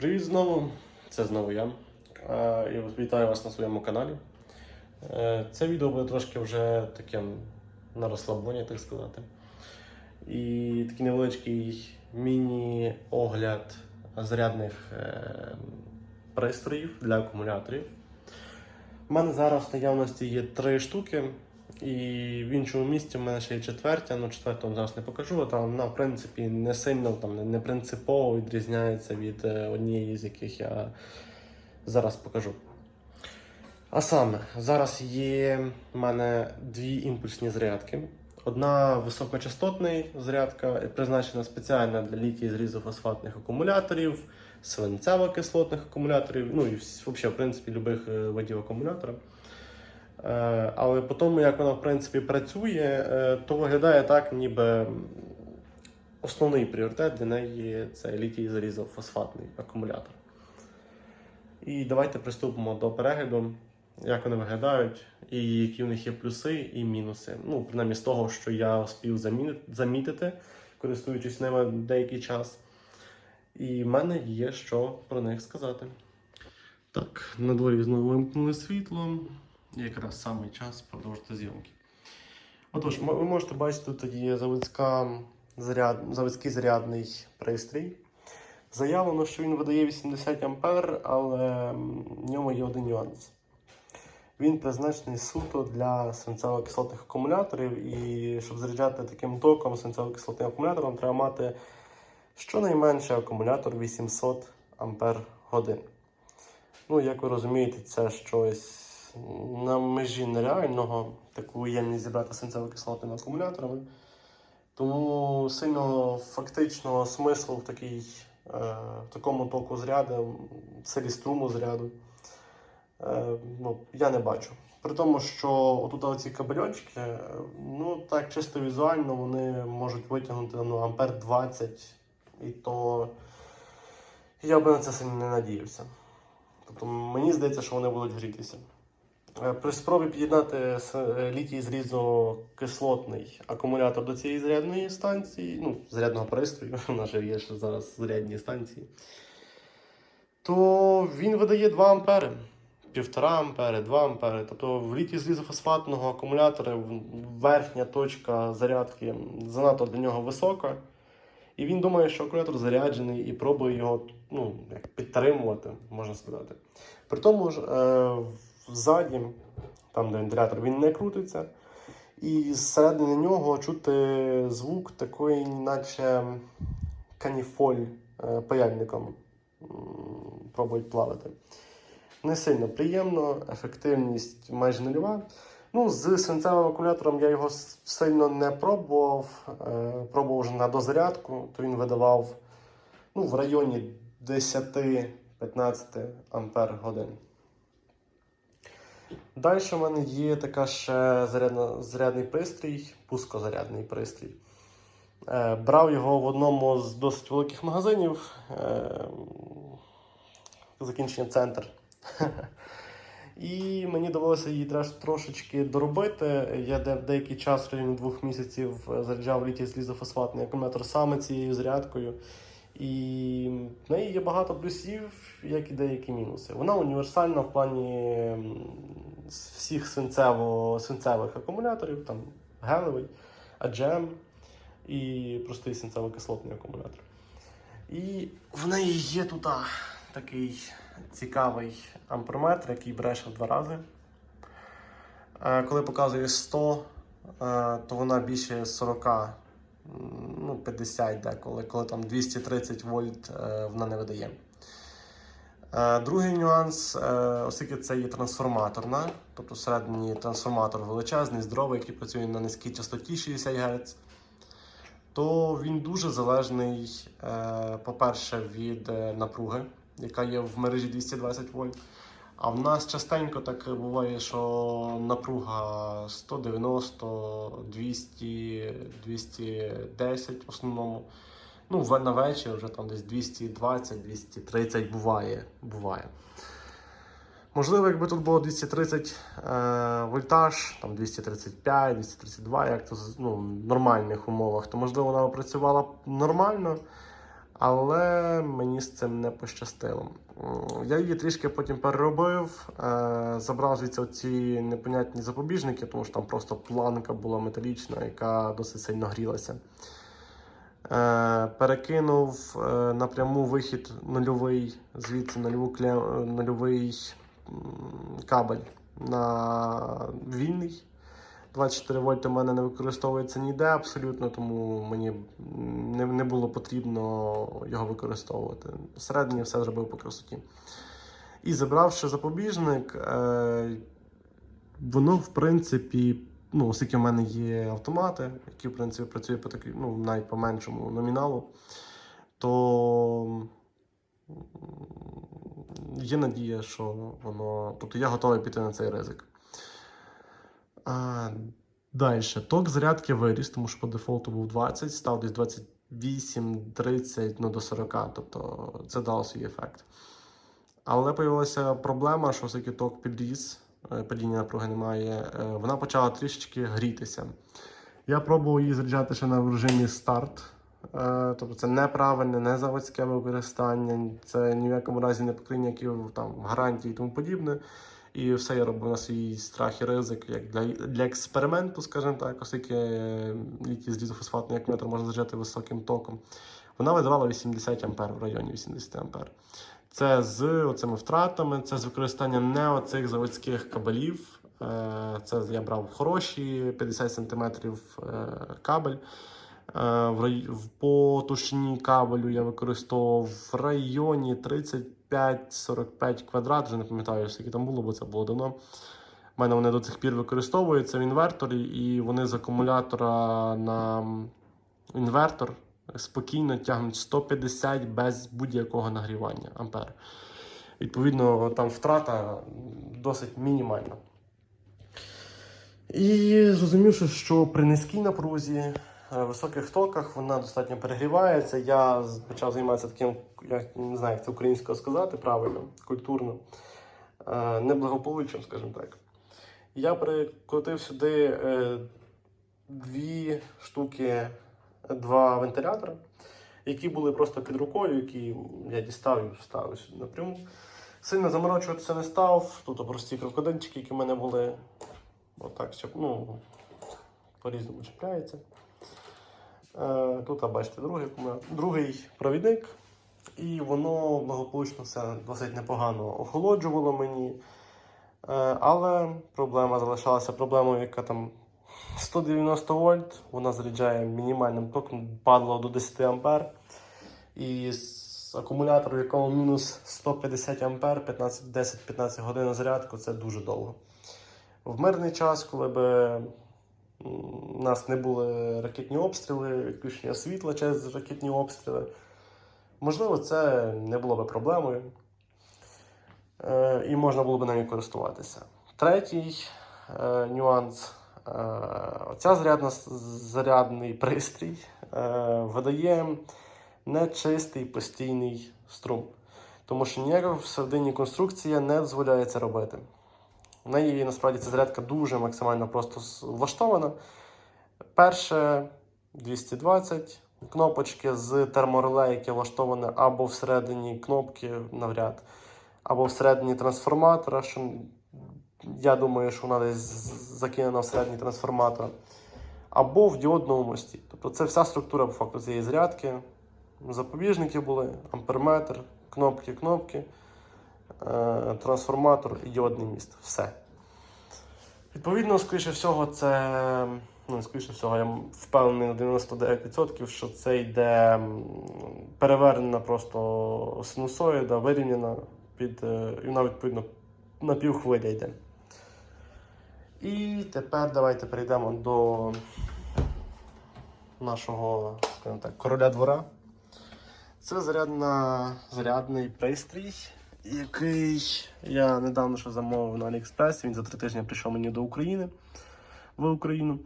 Привіт знову, це знову я. І вітаю вас на своєму каналі. Е, Це відео буде трошки вже таким на розслабоні, так сказати. І такий невеличкий міні-огляд зарядних е, пристроїв для акумуляторів. У мене зараз в наявності є три штуки, і в іншому місці в мене ще є четвертя, ну четверту вам зараз не покажу, та вона в принципі не сильно там, не- принципово відрізняється від е, однієї з яких я зараз покажу. А саме, зараз є в мене дві імпульсні зарядки. Одна високочастотний зарядка, призначена спеціально для літій зрізофосфатних акумуляторів, свинцево-кислотних акумуляторів, ну і взагалі, в принципі, любих е, видів акумулятора. Е, Але по тому, як вона в принципі працює, е, то виглядає так, ніби основний пріоритет для неї це літій залізофосфатний акумулятор. І давайте приступимо до перегляду, як вони виглядають, і які в них є плюси і мінуси. Ну, принаймні з того, що я успів замітити, користуючись ними деякий час. І в мене є що про них сказати. Так, на дворі знову вимкнули світло. Якраз саме час продовжити зйомки. Отож, ви можете бачити, тут є заводська заряд, заводський зарядний пристрій. Заявлено, що він видає 80 А, але в ньому є один нюанс. Він призначений суто для свинцево-кислотних акумуляторів, і щоб заряджати таким током свинцево-кислотним акумулятором, треба мати щонайменше акумулятор 800 Ампер годин. Ну, як ви розумієте, це щось на межі нереального, таку ємність зібрати свинцево-кислотними акумуляторами. Тому сильно фактичного смислу в, такій, е, в такому току зряду, в силі струму зряду, е, ну, я не бачу. При тому, що отут оці кабельочки, е, ну так чисто візуально вони можуть витягнути ну, ампер 20, і то я би на це сильно не надіявся. Тобто мені здається, що вони будуть грітися. Е, При спробі під'єднати е, літій зрізокислотний акумулятор до цієї зарядної станції, ну, зарядного пристрою, у нас же є ще зараз зарядні станції, то він видає 2 ампери. 1,5 ампери, 2 ампери. Тобто в літій зрізофосфатного акумулятора верхня точка зарядки занадто для нього висока. І він думає, що акумулятор заряджений і пробує його ну, підтримувати, можна сказати. При тому ж е, ззаді, там де вентилятор, він не крутиться. І зсередини нього чути звук такий, наче каніфоль е, паяльником пробують плавати. Не сильно приємно, ефективність майже нульова. Ну, з свинцевим акумулятором я його сильно не пробував. Е, пробував вже на дозарядку, то він видавав ну, в районі 10-15 ампер годин. Далі в мене є така ще зарядна, зарядний пристрій, пускозарядний пристрій. Е, брав його в одному з досить великих магазинів. Е, закінчення центр. І мені довелося її трошечки доробити. Я де- деякий час, в районі двох місяців, заряджав літій злізофосфатний акумулятор саме цією зарядкою. І в неї є багато плюсів, як і деякі мінуси. Вона універсальна в плані всіх свинцево, свинцевих акумуляторів, там гелевий, AGM і простий свинцево-кислотний акумулятор. І в неї є тут такий цікавий амперметр, який бреше в два рази. Е, Коли показує 100, е, то вона більше 40, м, ну 50 деколи, коли там 230 вольт е, вона не видає. Е, Другий нюанс, е, оскільки це є трансформаторна, тобто всередині трансформатор величезний, здоровий, який працює на низькій частоті 60 Гц, то він дуже залежний, по-перше, від напруги, яка є в мережі 220 вольт. А в нас частенько так буває, що напруга 190, 200, 210 в основному. Ну, на вечір вже там десь 220, 230 буває. буває. Можливо, якби тут було 230 е, вольтаж, там 235, 232, як то ну, в нормальних умовах, то можливо вона працювала нормально. Але мені з цим не пощастило. М, Я її трішки потім переробив, е, забрав звідси ці непонятні запобіжники, тому що там просто планка була металічна, яка досить сильно грілася. Е, Перекинув е, напряму вихід нульовий, звідси нульову нульовий кабель на вільний. 24 вольти в мене не використовується ніде абсолютно, тому мені не, не було потрібно його використовувати. Всередині все зробив по красоті. І забравши запобіжник, е, воно, в принципі, ну, оскільки в мене є автомати, які, в принципі, працюють по такій, ну, навіть по меншому номіналу, то є надія, що воно. Тобто я готовий піти на цей ризик. Далі. Ток зарядки виріс, тому що по дефолту був 20, став десь 28, 30, ну до 40. Тобто це дало свій ефект. Але з'явилася проблема, що оскільки ток підріс, е, падіння напруги немає, е, вона почала трішечки грітися. Я пробував її заряджати ще на режимі старт. Е, Тобто це неправильне, не заводське використання, це ні в якому разі не там гарантій і тому подібне. І все я робив на свій страх і ризик, як для, для експерименту, скажімо так, оскільки е, літій з лізофосфатний акумулятор можна заряджати високим током. Вона видавала 80 А в районі 80 А. Це з оцими втратами, це з використанням не оцих заводських кабелів. Е, Це я брав хороші 50 см кабель. Е, В рай... По товщині кабелю я використовував в районі 35-45 квадрат, вже не пам'ятаю, скільки там було, бо це було давно. У мене вони до цих пір використовуються в інверторі, і вони з акумулятора на інвертор спокійно тягнуть 150 без будь-якого нагрівання ампер. Відповідно, там втрата досить мінімальна. І зрозумівши, що при низькій напрузі, високих токах вона достатньо перегрівається. Я почав займатися таким, я не знаю, як це українською сказати правильно, культурно, е, неблагополуччям, скажімо так. Я прикрутив сюди е, дві штуки, два вентилятора, які були просто під рукою, які я дістав і вставив сюди напряму. Сильно заморочуватися не став. Тут прості крокодильчики, які в мене були. Отак, щоб, ну, по-різному чіпляється. Е, тут, бачите, другий, другий провідник. І воно благополучно все досить непогано охолоджувало мені. Е, але проблема залишалася проблемою, яка там 190 вольт, вона заряджає мінімальним током, падало до 10 ампер. І з акумулятору, в якому мінус 150 ампер, 15, 10-15 годин зарядку, це дуже довго. В мирний час, коли б м, у нас не були ракетні обстріли, відключення світла через ракетні обстріли, можливо, це не було б проблемою. Е, і можна було б нею користуватися. Третій е, нюанс. Е, Оця зарядна, зарядний пристрій е, видає нечистий постійний струм. Тому що ніяка всередині конструкція не дозволяє це робити. В неї насправді ця зарядка дуже максимально просто влаштована. Перше 220 кнопочки з термореле, яке влаштоване або всередині кнопки навряд, або всередині трансформатора, що я думаю, що вона десь закинена всередині трансформатора, або в діодному мості. Тобто це вся структура по факту цієї зарядки. Запобіжники були, амперметр, кнопки, кнопки, трансформатор і діодний міст. Все. Відповідно, скоріше всього, це. Ну, скоріше всього, я впевнений на 99%, що це йде перевернена просто синусоїда, вирівняна під. е, І вона відповідно на півхвиля йде. І тепер давайте перейдемо до нашого, так, короля двора. Це зарядна, зарядний пристрій, який я недавно що замовив на AliExpress. Він за три тижні прийшов мені до України в Україну.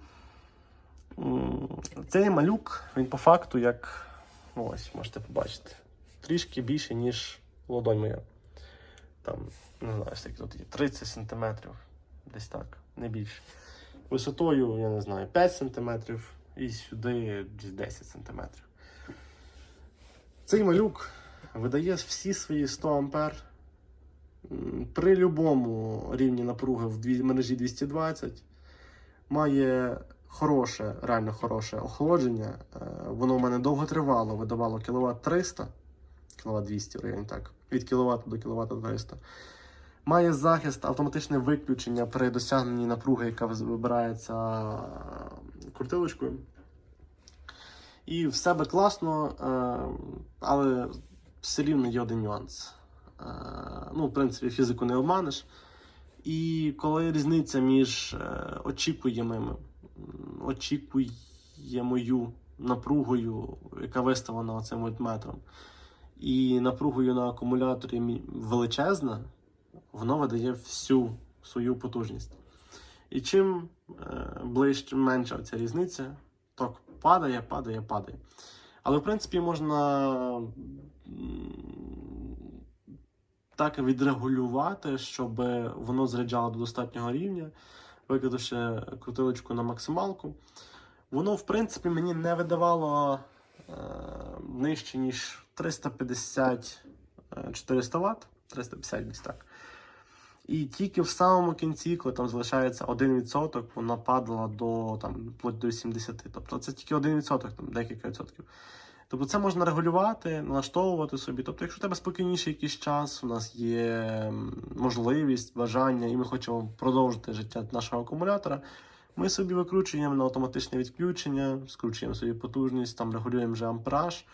Цей малюк, він по факту як. ну, Ось, можете побачити. Трішки більше, ніж ладонь моя. Там, не знаю, скільки тут є, 30 см, десь так, не більше. Висотою, я не знаю, 5 см і сюди десь 10 см. Цей малюк видає всі свої 100 ампер при будь-якому рівні напруги в мережі 220. Має хороше, реально хороше охолодження. Е, Воно в мене довго тривало, видавало кВт 300, кВт 200 в районі так, від кВт до кВт 300. Має захист, автоматичне виключення при досягненні напруги, яка вибирається е, крутилочкою. І в себе класно, е, але все рівно є один нюанс. Е, Ну, в принципі, фізику не обманеш. І коли різниця між е, очікуємим, очікуємою напругою, яка виставлена цим вольтметром, і напругою на акумуляторі величезна, воно видає всю свою потужність. І чим е, ближче менша ця різниця, ток падає, падає, падає. Але в принципі можна так відрегулювати, щоб воно заряджало до достатнього рівня, викладавши крутилочку на максималку. Воно, в принципі, мені не видавало е, нижче, ніж 350-400 Вт, 350 десь так. І тільки в самому кінці, коли там залишається 1%, вона падала до там, вплоть до 70. Тобто це тільки 1%, там декілька відсотків. Тобто це можна регулювати, налаштовувати собі. Тобто, якщо у тебе спокійніший якийсь час, у нас є можливість, бажання, і ми хочемо продовжити життя нашого акумулятора, ми собі викручуємо на автоматичне відключення, скручуємо собі потужність, там регулюємо вже ампераж.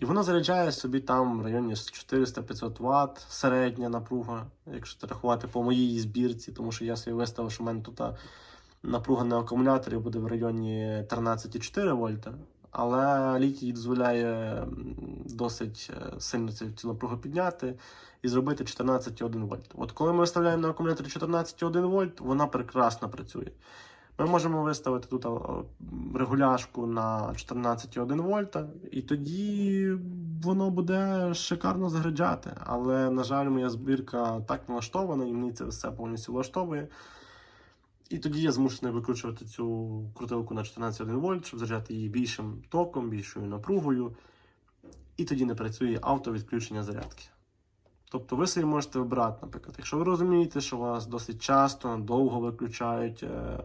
І воно заряджає собі там в районі 400-500 Вт, середня напруга, якщо рахувати по моїй збірці, тому що я собі виставив, що в мене тут напруга на акумуляторі буде в районі 13,4 вольта. Але літій дозволяє досить е, сильно цю напругу підняти і зробити 14,1 вольт. От коли ми виставляємо на акумуляторі 14,1 вольт, вона прекрасно працює. Ми можемо виставити тут регуляшку на 14,1 вольта, і тоді воно буде шикарно заряджати. Але, на жаль, моя збірка так налаштована, і мені це все повністю влаштовує. І тоді я змушений викручувати цю крутилку на 14,1 вольт, щоб заряджати її більшим током, більшою напругою. І тоді не працює автовідключення зарядки. Тобто ви собі можете вибрати, наприклад, якщо ви розумієте, що вас досить часто, довго виключають е,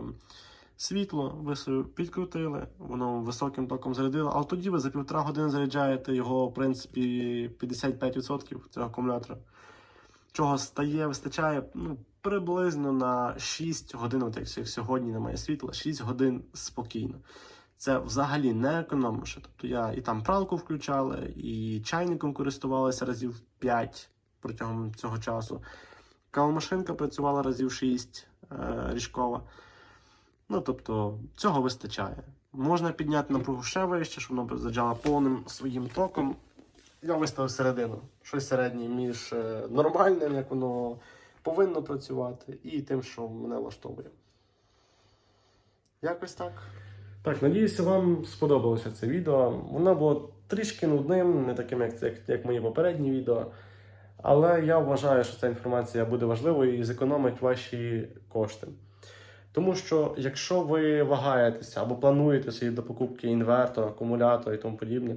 світло, ви собі підкрутили, воно високим током зарядило, але тоді ви за півтора години заряджаєте його, в принципі, 55% цього акумулятора. Чого стає, вистачає ну, приблизно на 6 годин, от як сьогодні немає світла, 6 годин спокійно. Це взагалі не економніше. Тобто я і там пралку включали, і чайником користувалися разів 5 протягом цього часу. Кавомашинка працювала разів 6 е, ріжкова. Ну, тобто, цього вистачає. Можна підняти напругу ще вище, щоб воно заджало повним своїм током. Я виставив середину. Щось середнє між е, нормальним, як воно повинно працювати, і тим, що мене влаштовує. Якось так. Так, надіюся, вам сподобалося це відео. Воно було трішки нудним, не таким, як, як, як мої попередні відео. Але я вважаю, що ця інформація буде важливою і зекономить ваші кошти. Тому що якщо ви вагаєтеся або плануєте собі до покупки інвертора, акумулятора і тому подібне,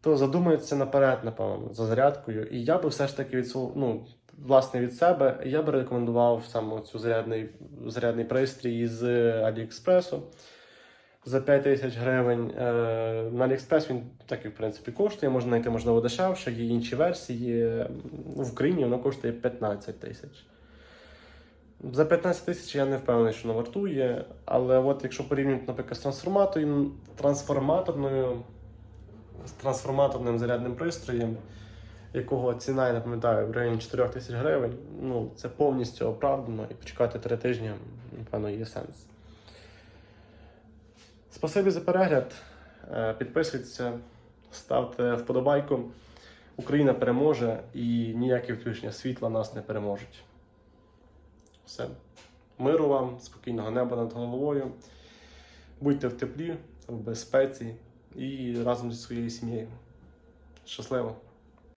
то задумайтеся наперед, напевно, за зарядкою. І я би все ж таки від ну, власне від себе, я би рекомендував саме цю зарядний, зарядний пристрій із Аліекспресу за 5 тисяч гривень. Е, На Аліекспрес він так і в принципі коштує, можна знайти можливо дешевше, є інші версії. В Україні воно коштує 15 тисяч. За 15 тисяч я не впевнений, що воно вартує. Але от якщо порівнювати, наприклад, з трансформатором, трансформаторною, з трансформаторним зарядним пристроєм, якого ціна, я не пам'ятаю, в районі 4 тисяч гривень, ну, це повністю оправдано і почекати 3 тижні, напевно, є сенс. Спасибі за перегляд. Е, Підписуйтеся, ставте вподобайку. Україна переможе і ніякі включення світла нас не переможуть. Все. Миру вам, спокійного неба над головою. Будьте в теплі, в безпеці і разом зі своєю сім'єю. Щасливо!